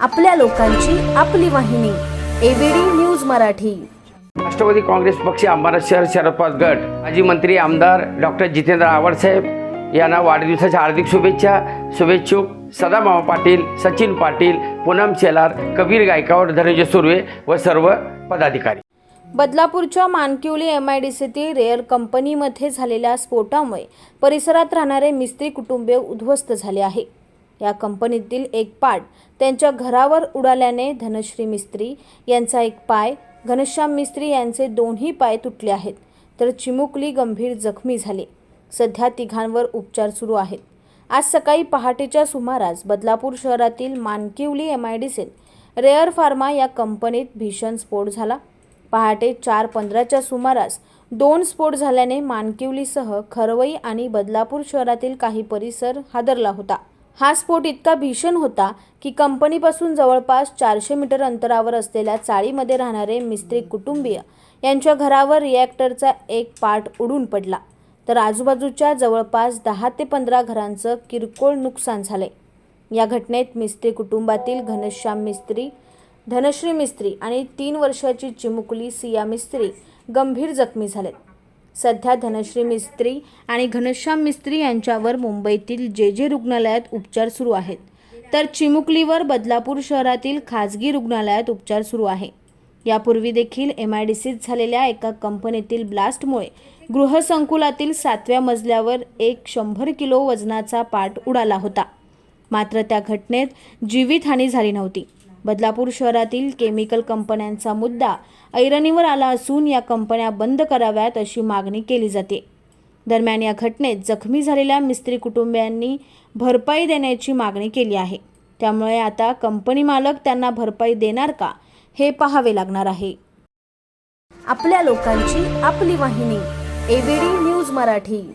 आपल्या लोकांची आपली वाहिनी ABD news Marathi. Rashtravadi Congress पक्ष अंबारस शहर शरद पवार गट. माजी मंत्री आमदार डॉक्टर जितेंद्र आव्हाडसाहेब यांना वाढदिवसाच्या हार्दिक शुभेच्छा शुभेच्छुक सदामामा पाटील सचिन पाटील पूनम शेलार कबीर गायकवाड धनंजय सुर्वे व सर्व पदाधिकारी. बदलापूरच्या मानकिवली एम आय डी सीतील रेअर कंपनीमध्ये झालेल्या स्फोटामुळे परिसरात राहणारे मिस्त्री कुटुंबीय उद्ध्वस्त झाले आहे. या कंपनीतील एक पाट त्यांच्या घरावर उडाल्याने धनश्री मिस्त्री यांचा एक पाय घनश्याम मिस्त्री यांचे दोन्ही पाय तुटले आहेत. तर चिमुकली गंभीर जखमी झाले. सध्या तिघांवर उपचार सुरू आहेत. आज सकाळी पहाटेच्या सुमारास बदलापूर शहरातील मानकिवली एम आय डी सेल रेअर फार्मा या कंपनीत भीषण स्फोट झाला. पहाटे चार पंधराच्या सुमारास दोन स्फोट झाल्याने मानकिवलीसह खरवई आणि बदलापूर शहरातील काही परिसर हादरला होता. हा स्फोट इतका भीषण होता की कंपनीपासून जवळपास चारशे मीटर अंतरावर असलेल्या चाळीमध्ये राहणारे मिस्त्री कुटुंबीय यांच्या घरावर रिॲक्टरचा एक पार्ट उडून पडला. तर आजूबाजूच्या जवळपास दहा ते पंधरा घरांचं किरकोळ नुकसान झाले या घटनेत मिस्त्री कुटुंबातील घनश्याम मिस्त्री धनश्री मिस्त्री आणि तीन वर्षाची चिमुकली सिया मिस्त्री गंभीर जखमी झालेत. सध्या धनश्री मिस्त्री आणि घनश्याम मिस्त्री यांच्यावर मुंबईतील जे जे रुग्णालयात उपचार सुरू आहेत. तर चिमुकलीवर बदलापूर शहरातील खाजगी रुग्णालयात उपचार सुरू आहे. यापूर्वी देखील एम आय डी सीत झालेल्या एका कंपनीतील ब्लास्टमुळे गृहसंकुलातील सातव्या मजल्यावर एक शंभर किलो वजनाचा पाट उडाला होता. मात्र त्या घटनेत जीवितहानी झाली नव्हती. बदलापूर शहरातील केमिकल कंपन्यांचा मुद्दा ऐरणीवर आला असून या कंपन्या बंद कराव्यात अशी मागणी केली जाते. दरम्यान या घटनेत जखमी झालेल्या मिस्त्री कुटुंबियांनी भरपाई देण्याची मागणी केली आहे. त्यामुळे आता कंपनी मालक त्यांना भरपाई देणार का हे पाहावे लागणार आहे. आपल्या लोकांची आपली वाहिनी एबीडी न्यूज मराठी.